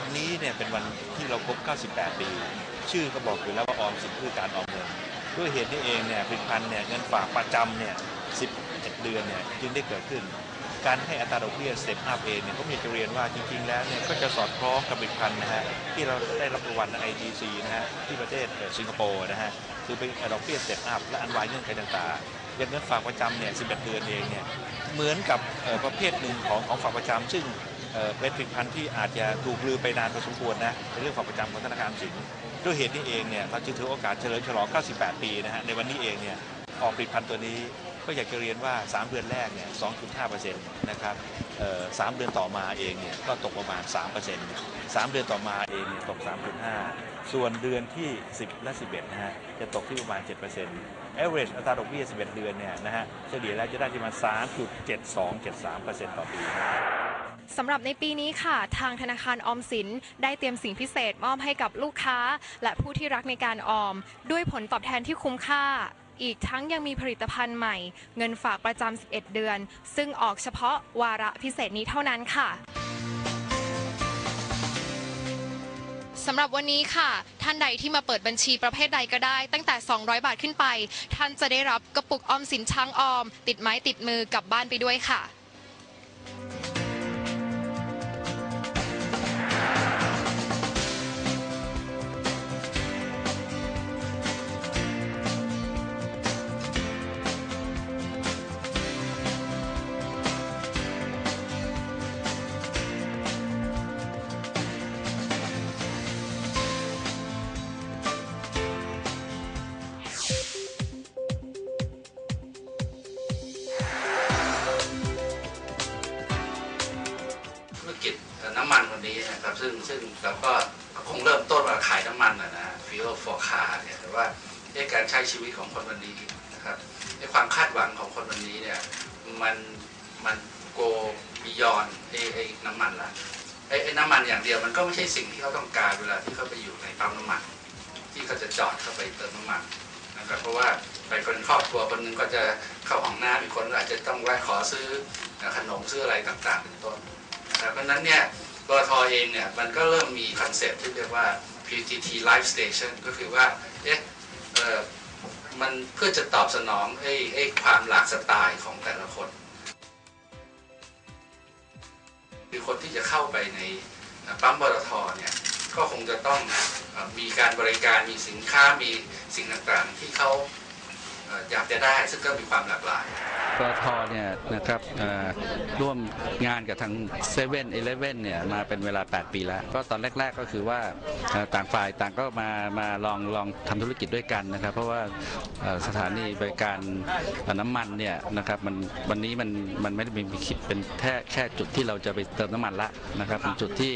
วันนี้เนี่ยเป็นวันที่เราครบ 98 ปี ชื่อก็บอกอยู่แล้วว่าออมสินคือการออมเงินด้วยเหตุนี้เองเนี่ยผลิตภัณฑ์เนี่ยเงินฝากประจำเนี่ย 11 เดือนเนี่ยจึงได้เกิดขึ้น การให้อัตราดอกเบี้ยสเต็ปอัพเองเนี่ยผมอยากจะเรียนว่าจริง ๆ แล้วเนี่ยก็จะสอดคล้องกับผลิตภัณฑ์นะฮะที่เราได้รับรางวัล IDC นะฮะที่ประเทศสิงคโปร์นะฮะคือเป็นดอกเบี้ยสเต็ปอัพและอันไวเงื่อนไขต่างๆย่างเงินฝากประจำเนี่ย 11 เดือนเองเนี่ย เหมือนกับประเภทหนึ่งของของฝากประจำซึ่ง เป็นผลิตภัณฑ์ที่อาจจะถูกลืมไปนานพอสมควรนะเป็นเรื่องฝากประจำของธนาคารสินด้วยเหตุนี้เองเนี่ยเราจึงถือโอกาสเฉลิมฉลอง 98 ปีนะฮะในวันนี้เองเนี่ยออกผลิตภัณฑ์ตัวนี้ก็อยากจะเรียนว่า 3 เดือนแรกเนี่ย 2.5%นะครับสามเดือนต่อมาเองเนี่ยก็ตกประมาณ 3% 3 เดือนต่อมาเองตก 3.5 ส่วนเดือนที่ 10 และ 11นะฮะจะตกที่ประมาณ 7% average อัตราดอกเบี้ย 11 เดือนเนี่ยนะฮะเฉลี่ยแล้วจะได้ที่ประมาณ3.7273%ต่อปี สำหรับในปีนี้ค่ะ ทางธนาคารออมสิน ได้เตรียมสิ่งพิเศษมอบให้กับลูกค้า และผู้ที่รักในการออม ด้วยผลตอบแทนที่คุ้มค่า อีกทั้งยังมีผลิตภัณฑ์ใหม่ เงินฝากประจำ 11 เดือน ซึ่งออกเฉพาะวาระพิเศษนี้เท่านั้นค่ะสำหรับวันนี้ค่ะ ท่านใดที่มาเปิดบัญชีประเภทใดก็ได้ ตั้งแต่ 200 บาทขึ้นไป ท่านจะได้รับกระปุกออมสินช้างออม ติดไม้ติดมือกลับบ้านไปด้วยค่ะ ซึ่งซึ่งเราก็คงเริ่มต้นมาขายน้ำมันนะนะฟิวฟอร์คาเนี่ยแต่ว่าในการใช้ชีวิตของคนวันนี้นะครับในความคาดหวังของคนวันนี้เนี่ยมันมันโกบิยอนไอไอน้ำมันละไอไอน้ำมันอย่างเดียวมันก็ไม่ใช่สิ่งที่เขาต้องการเวลาที่เขาไปอยู่ในปั๊มน้ำมันที่เขาจะจอดเข้าไปเติมน้ำมันนะครับเพราะว่าไปคนครอบครัวคนหนึงก็จะเข้าห้องน้ำอีกคนอาจจะต้องแวะขอซื้อขนมซื้ออะไรต่างๆเป็นต้นนะครับเพราะนั้นเนี่ย ปตทเองเนี่ยมันก็เริ่มมีคอนเซ็ปต์ที่เรียกว่า PTT Life Station ก็คือว่าเอ๊ะเออมันเพื่อจะตอบสนองไอ้ไอ้ความหลากสไตล์ของแต่ละคนคือคนที่จะเข้าไปในปั๊มปตทเนี่ยก็คงจะต้องมีการบริการมีสินค้ามีสิ่งต่างๆ ที่เขา อ่ออยากจะได้ซึ่งก็มีความหลากหลายปตทเนี่ยนะครับร่วมงานกับทาง7 e เ e ่ e อเลเว่นเนี่ยมาเป็นเวลา 8 ปีแล้ว ก็ตอนแรก ๆก็คือว่าต่างฝ่ายต่างก็มามาลองลองทำธุรกิจด้วยกันนะครับ เพราะว่าสถานีบริการน้ำมันเนี่ยนะครับมันวันนี้มันมันไม่ได้มีคิดเป็นแค่แค่จุดที่เราจะไปเติมน้ำมันละนะครับเป็นจุดที่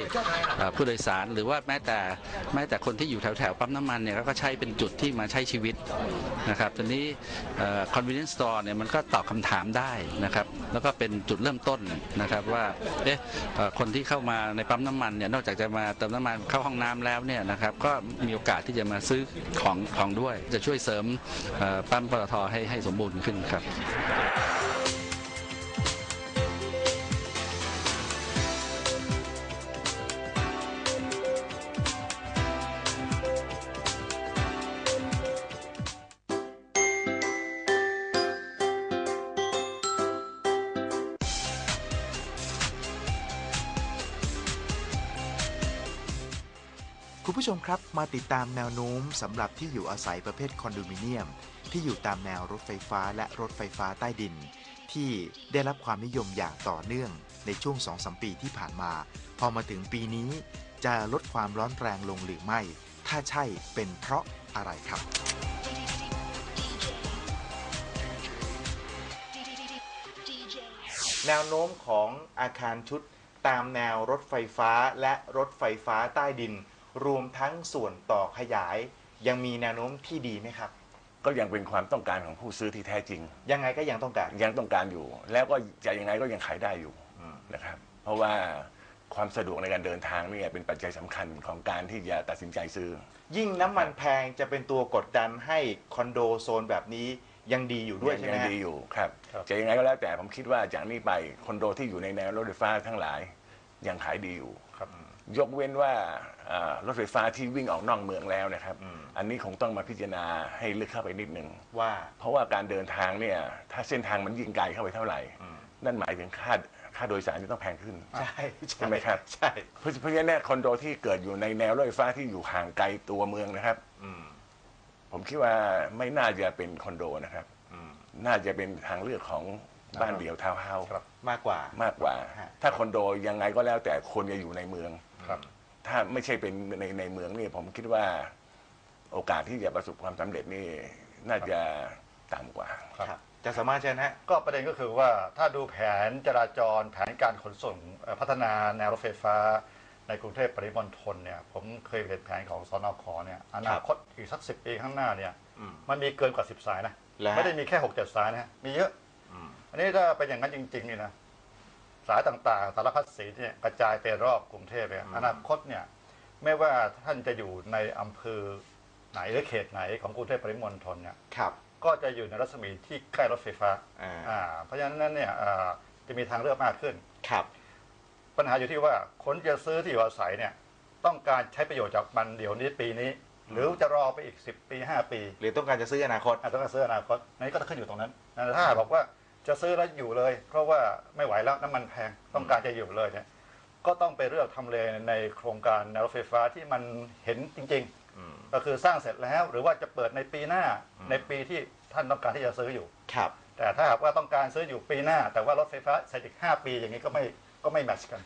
ผู้โดยสารหรือว่าแม้แต่แม้แต่คนที่อยู่แถวแถวๆปั๊มน้ำมันเนี่ยก็ใช้เป็นจุดที่มาใช้ชีวิตนะครับตอนนี้ convenience store เนี่ยมันก็ตอบคำถามได้นะครับแล้วก็เป็นจุดเริ่มต้นนะครับว่าเอ๊ะคนที่เข้ามาในปั๊มน้ำมันเนี่ยนอกจากจะมาเติมน้ำมันเข้าห้องน้ำแล้วเนี่ยนะครับก็มีโอกาสที่จะมาซื้อของของด้วย จะช่วยเสริมปั๊มปตทให้ให้สมบูรณ์ขึ้นครับ คุณผู้ชมครับมาติดตามแนวโน้มสำหรับที่อยู่อาศัยประเภทคอนโดมิเนียม ที่อยู่ตามแนวรถไฟฟ้าและรถไฟฟ้าใต้ดิน ที่ได้รับความนิยมอย่างต่อเนื่องในช่วง 2-3 ปีที่ผ่านมา พอมาถึงปีนี้ จะลดความร้อนแรงลงหรือไม่ ถ้าใช่เป็นเพราะอะไรครับ แนวโน้มของอาคารชุดตามแนวรถไฟฟ้าและรถไฟฟ้าใต้ดิน รวมทั้งส่วนต่อขยาย ยังมีแนวโน้มที่ดีไหมครับ ก็ยังเป็นความต้องการของผู้ซื้อที่แท้จริง ยังไงก็ยังต้องการยังต้องการอยู่ แล้วก็จะยังไงก็ยังขายได้อยู่อืมนะครับ เพราะว่าความสะดวกในการเดินทางนี่เป็นปัจจัยสำคัญของการที่จะตัดสินใจซื้อ ยิ่งน้ำมันแพงจะเป็นตัวกดดันให้คอนโดโซนแบบนี้ยังดีอยู่ด้วยใช่ไหมยังฮะ ดีอยู่ครับครับ จะยังไงก็แล้วแต่ผมคิดว่าจากนี้ไปคอนโดที่อยู่ในแนวรถไฟฟ้าทั้งหลายยังขายดีอยู่ครับ ยกเว้นว่าอ่ารถไฟฟ้าที่วิ่งออกนอกเมืองแล้วนะครับอืมอันนี้คงต้องมาพิจารณาให้ลึกเข้าไปนิดนึงว่า เพราะว่าการเดินทางเนี่ยถ้าเส้นทางมันยิ่งไกลเข้าไปเท่าไหร่อืมนั่นหมายถึงค่าค่าโดยสารจะต้องแพงขึ้น ใช่ใช่ไหมครับใช่เพราะเพราะฉะนั้นเนี่ยคอนโดที่เกิดอยู่ในแนวรถไฟฟ้าที่อยู่ห่างไกลตัวเมืองนะครับอืมผมคิดว่าไม่น่าจะเป็นคอนโดนะครับอืมน่าจะเป็นทางเลือกของบ้านเดี่ยวทาวน์เฮาส์ครับมากกว่า มากกว่าฮะถ้าคอนโดยังไงก็แล้วแต่คนจะอยู่ในเมือง ครับ ถ้าไม่ใช่เป็นในในเมืองนี่ผมคิดว่า โอกาสที่จะประสบความสำเร็จนี่น่าจะต่ำกว่า ครับจะสามารถเช่นฮะก็ประเด็นก็คือว่าถ้าดูแผนจราจรแผนการขนส่งเอ่อพัฒนาแนวรถไฟฟ้า ในกรุงเทพปริมณฑลเนี่ยผมเคยเห็นแผนของสนคเนี่ยอนาคตอีกสักสิปีข้างหน้าเนี่ยอืม มันมีเกินกว่า 10 สายนะแล้วไม่ได้มีแค่6กเจ็ดสายนะฮะมีเยอะ อืม อันนี้ถ้าเป็นอย่างนั้นจริงๆนี่นะ สายต่างๆ สารพัดสีเนี่ยกระจายไปรอบกรุงเทพเนี่ยอนาคตเนี่ยไม่ว่าท่านจะอยู่ในอำเภอไหนหรือเขตไหนของกรุงเทพปริมณฑลเนี่ยครับ ก็จะอยู่ในรัศมีที่ใกล้รถไฟฟ้าอ่า อ่าเพราะฉะนั้นเนี่ยอ่าจะมีทางเลือกมากขึ้น ครับ ปัญหาอยู่ที่ว่าคนจะซื้อที่อยู่อาศัยเนี่ยต้องการใช้ประโยชน์จากมันเดี๋ยวนี้ปีนี้ หรือจะรอไปอีก 10 ปี 5 ปีหรือต้องการจะซื้ออนาคตอาจจะต้องซื้ออนาคตอันนี้ก็ต้องขึ้นอยู่ตรงนั้นนะถ้าบอกว่า จะซื้อแล้วอยู่เลย เพราะว่าไม่ไหวแล้วน้ำมันแพงต้องการจะอยู่เลยเนี่ยก็ต้องไปเลือกทำเลในโครงการแนวรถไฟฟ้าที่มันเห็นจริงอืมๆก็คือสร้างเสร็จแล้ว หรือว่าจะเปิดในปีหน้าในปีที่ท่านต้องการที่จะซื้ออยู่ ครับ แต่ถ้าหากว่าต้องการซื้ออยู่ปีหน้า แต่ว่ารถไฟฟ้าเสร็จอีก 5 ปีอย่างนี้ก็ไม่ก็ไม่แมทช์กัน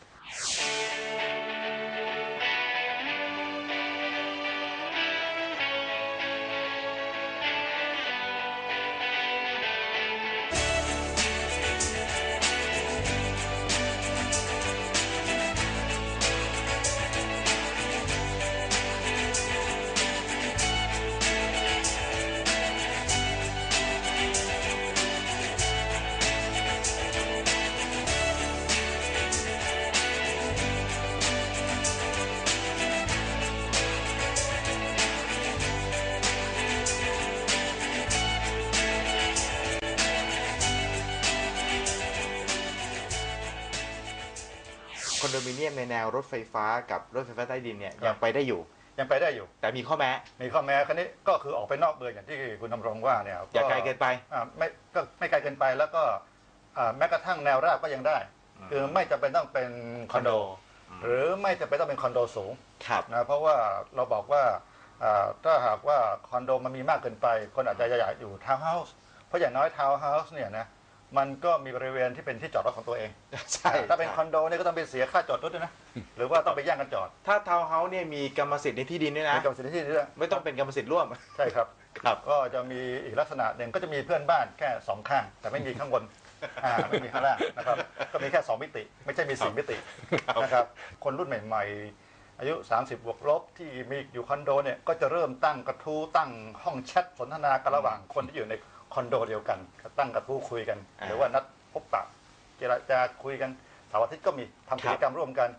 คอนโดมิเนียมในแนวรถไฟฟ้ากับรถไฟฟ้าใต้ดินเนี่ยยังไปได้อยู่ ยังไปได้อยู่ แต่มีข้อแม้มีข้อแม้คันนี้ก็คือออกไปนอกเมืองอย่างที่คุณดำรงว่าเนี่ยอย่าไกลเกินไป อ่าไม่ก็ไม่ไกลเกินไปแล้วก็อ่าแม้กระทั่งแนวราบก็ยังได้ คือไม่จำเป็นต้องเป็นคอนโดหรือไม่จำเป็นต้องเป็นคอนโดสูงครับนะเพราะว่าเราบอกว่าอ่าถ้าหากว่าคอนโดมันมีมากเกินไป คนอาจจะอยากอยู่ทาวน์เฮาส์เพราะอย่างน้อยทาวน์เฮาส์เนี่ยนะ มันก็มีบริเวณที่เป็นที่จอดรถของตัวเอง ใช่ถ้าเป็นคอนโดเนี่ยก็ต้องไปเสียค่าจอดรถด้วยนะ หรือว่าต้องไปแย่งกันจอดถ้าทาวน์เฮาส์เนี่ยมีกรรมสิทธิ์ในที่ดินด้วยนะ มีกรรมสิทธิ์ที่ด้วยไม่ต้องเป็นกรรมสิทธิ์ร่วม ใช่ครับ ครับ ก็จะมีอีกลักษณะหนึ่งก็จะมีเพื่อนบ้านแค่สองข้าง แต่ไม่มีข้างบนอ่าไม่มีข้างล่างนะครับ ก็มีแค่สองมิติ ไม่ใช่มีสี่มิตินะครับ คนรุ่นใหม่ ๆ อายุ 30บวกลบที่มีอยู่คอนโดเนี่ยก็จะเริ่มตั้งกระทู้ตั้งห้องแชทสนทนากันระหว่างคนที่อยู่ใน คอนโดเดียวกันตั้งกระทู้คุยกัน อ่าหรือว่านัดพบปะเจรจาคุยกันเสาร์อาทิตย์ก็มีทำกิจกรรมร่วมกัน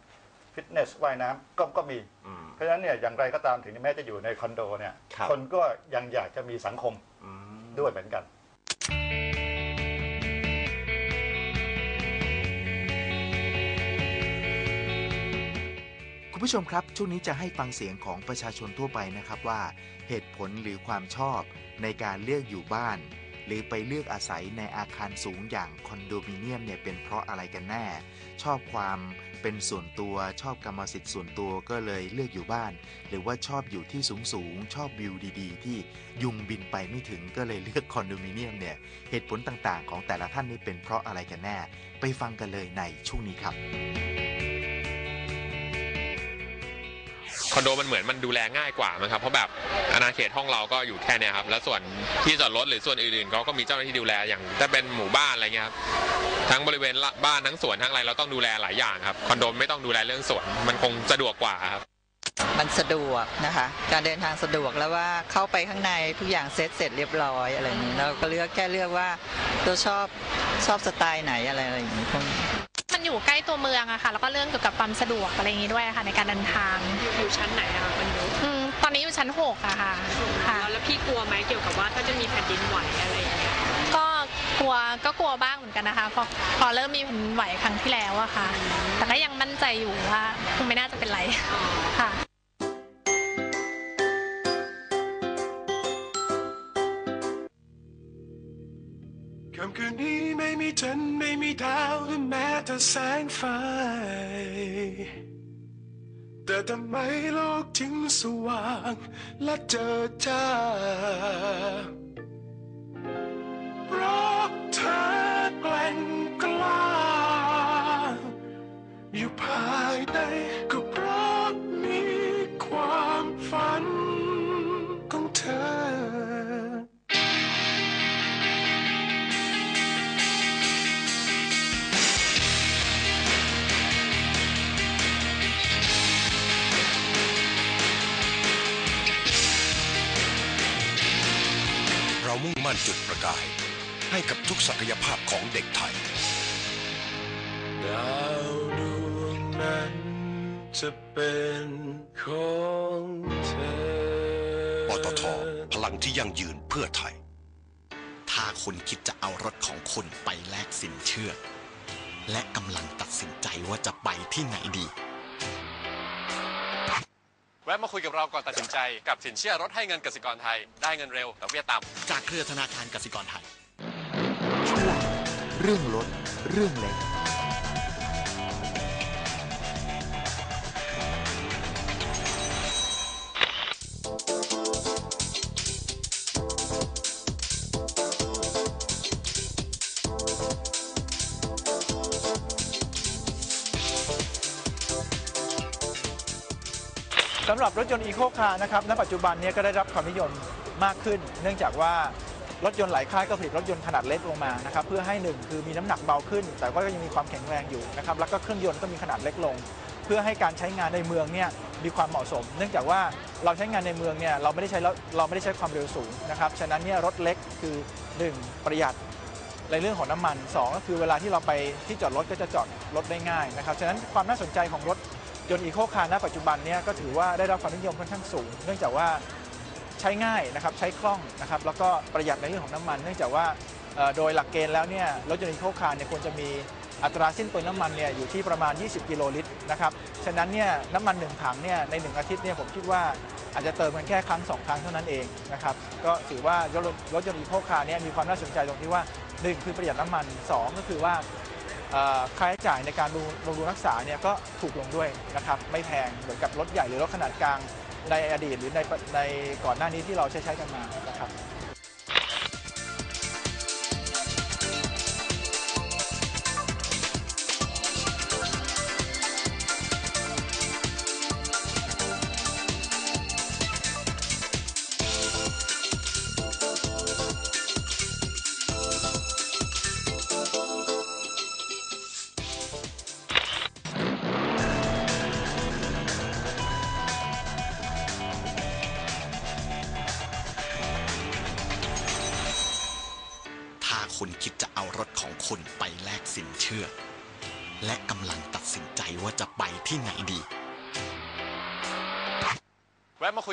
ฟิตเนสว่ายน้ำก็ก็มี อืม เพราะฉะนั้นเนี่ยอย่างไรก็ตามถึงแม้จะอยู่ในคอนโดเนี่ยครับคนก็ยังอยากจะมีสังคมอืม ด้วยเหมือนกัน คุณผู้ชมครับ ช่วงนี้จะให้ฟังเสียงของประชาชนทั่วไปนะครับว่า เหตุผลหรือความชอบในการเลือกอยู่บ้าน หรือไปเลือกอาศัยในอาคารสูงอย่างคอนโดมิเนียมเนี่ยเป็นเพราะอะไรกันแน่ ชอบความเป็นส่วนตัวชอบกรรมสิทธิ์ส่วนตัวก็เลยเลือกอยู่บ้าน หรือว่าชอบอยู่ที่สูงสูงๆชอบวิวดีๆ ที่ยุงบินไปไม่ถึงก็เลยเลือกคอนโดมิเนียมเนี่ยเหตุผลต่างๆ ของแต่ละท่านนี่เป็นเพราะอะไรกันแน่ ไปฟังกันเลยในช่วงนี้ครับ คอนโดมันเหมือนมันดูแลง่ายกว่ามั้งครับเพราะแบบอาณาเขตห้องเราก็อยู่แค่เนี้ยครับแล้วส่วนที่จอดรถหรือส่วนอื่นๆเขาก็มีเจ้าหน้าที่ดูแลอย่างถ้าเป็นหมู่บ้านอะไรเงี้ยครับทั้งบริเวณบ้านทั้งสวนทั้งอะไรเราต้องดูแลหลายอย่างครับคอนโดไม่ต้องดูแลเรื่องสวนมันคงสะดวกกว่าครับมันสะดวกนะคะ การเดินทางสะดวกแล้วว่าเข้าไปข้างในทุกอย่างเซ็ตเสร็จเรียบร้อยอะไรอย่างนี้เราก็เลือกแค่เลือกว่าเราชอบชอบสไตล์ไหนอะไรอะไรอย่างนี้พวกนี้ มันอยู่ใกล้ตัวเมืองอะค่ะ แล้วก็เรื่องเกี่ยวกับความสะดวกอะไรอย่างนี้ด้วยอะค่ะ ในการเดินทางอยู่ชั้นไหนอะคะคอนโดอืมตอนนี้อยู่ชั้นหกอะค่ะค่ะ แล้วแล้วพี่กลัวไหมเกี่ยวกับว่าถ้าจะมีแผ่นดินไหวอะไรอย่างเงี้ยก็กลัวก็กลัวบ้างเหมือนกันนะคะพอพอเริ่มมีแผ่นดินไหวครั้งที่แล้วอะค่ะ แต่ก็ยังมั่นใจอยู่ว่าคงไม่น่าจะเป็นไรค่ะ ม่มีดาวและแม้แต่แสงไฟ แต่ทำไมโลกถึงสว่างและเจอจ้า มุ่งมั่นจุดประกาย ให้กับทุกศักยภาพของเด็กไทย ดาวดวงนั้นจะเป็นของเธอปตทพลังที่ยั่งยืนเพื่อไทย ถ้าคุณคิดจะเอารถของคุณไปแลกสินเชื่อ และกำลังตัดสินใจว่าจะไปที่ไหนดีแวะมาคุยกับเราก่อนตัดสินใจกับสินเชื่อรถให้เงินกสิกรไทย ได้เงินเร็วดอกเบี้ยต่ำจากเครือธนาคารกสิกรไทย ช่วงเรื่องรถเรื่องเล็ก สำหรับรถยนต์อีโคคาร์นะครับณปัจจุบันนี้ก็ได้รับความนิยมมากขึ้น เนื่องจากว่ารถยนต์หลายค่ายก็ผลิตรถยนต์ขนาดเล็กลงมานะครับเพื่อให้หนึ่งคือมีน้ำหนักเบาขึ้น แต่ก็ยังมีความแข็งแรงอยู่นะครับแล้วก็เครื่องยนต์ก็มีขนาดเล็กลง เพื่อให้การใช้งานในเมืองเนี่ยมีความเหมาะสม เนื่องจากว่าเราใช้งานในเมืองเนี่ยเราไม่ได้ใช้เราไม่ได้ใช้ความเร็วสูงนะครับฉะนั้นเนี่ยรถเล็กคือหนึ่งประหยัดในเรื่องของน้ำมัน 2 ก็คือเวลาที่เราไปที่จอดรถก็จะจอดรถได้ง่ายนะครับฉะนั้นความน่าสนใจของรถ ยนต์อีโคคาร์ณปัจจุบันเนี้ก็ถือว่าได้รับความนิยมค่อนข้างสูง เนื่องจากว่าใช้ง่ายนะครับใช้คล่องนะครับแล้วก็ประหยัดในเรื่องของน้ำมัน เนื่องจากว่าโดยหลักเกณฑ์แล้วเนี่ยรถยนต์อีโคคาร์เนี่ยควรจะมีอัตราสิ้นเปลืองน้ำมันเนี่ยอยู่ที่ประมาณ 20 กิโลลิตรนะครับฉะนั้นเนี่ยน้ำมันหนึ่งถังเนี่ยในหนึ่งอาทิตย์เนี่ยผมคิดว่าอาจจะเติมกันแค่ครั้งสองครั้งเท่านั้นเองนะครับก็ถือว่ารถรถยนต์อีโคคาร์เนี่ยมีความน่าสนใจตรงที่ว่าหนึ่งคือประหยัดน้ำมันสองก็คือว่า ค่าใช้จ่ายในการดูบำรุงรักษาเนี่ยก็ถูกลงด้วยนะครับไม่แพงเหมือนกับรถใหญ่หรือรถขนาดกลางในอดีตหรือในในก่อนหน้านี้ที่เราใช้ใช้กันมานะครับ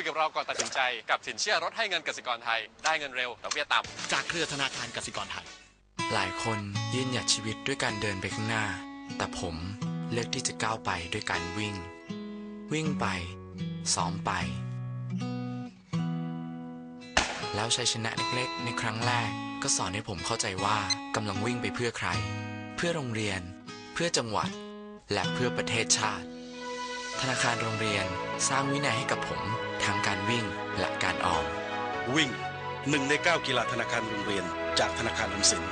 คุยกับเราก่อนตัดสินใจกับสินเชื่อรถให้เงินกสิกรไทย ได้เงินเร็วดอกเบี้ยต่ำจากเครือธนาคารกสิกรไทย หลายคนยืนหยัดชีวิตด้วยการเดินไปข้างหน้า แต่ผมเลือกที่จะก้าวไปด้วยการวิ่ง วิ่งไป ซ้อมไป แล้วชัยชนะเล็กๆ ในครั้งแรก ก็สอนให้ผมเข้าใจว่ากำลังวิ่งไปเพื่อใคร เพื่อโรงเรียน เพื่อจังหวัด และเพื่อประเทศชาติ ธนาคารโรงเรียนสร้างวินัยให้กับผม ทั้งการวิ่งและการออม วิ่งหนึ่งในเก้ากีฬาธนาคารโรงเรียน จากธนาคารออมสินค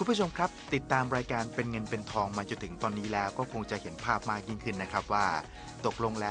ุณผู้ชมครับ ติดตามรายการเป็นเงินเป็นทองมาจนถึงตอนนี้แล้วก็คงจะเห็นภาพมากยิ่งขึ้นนะครับว่า ตกลงแล้ว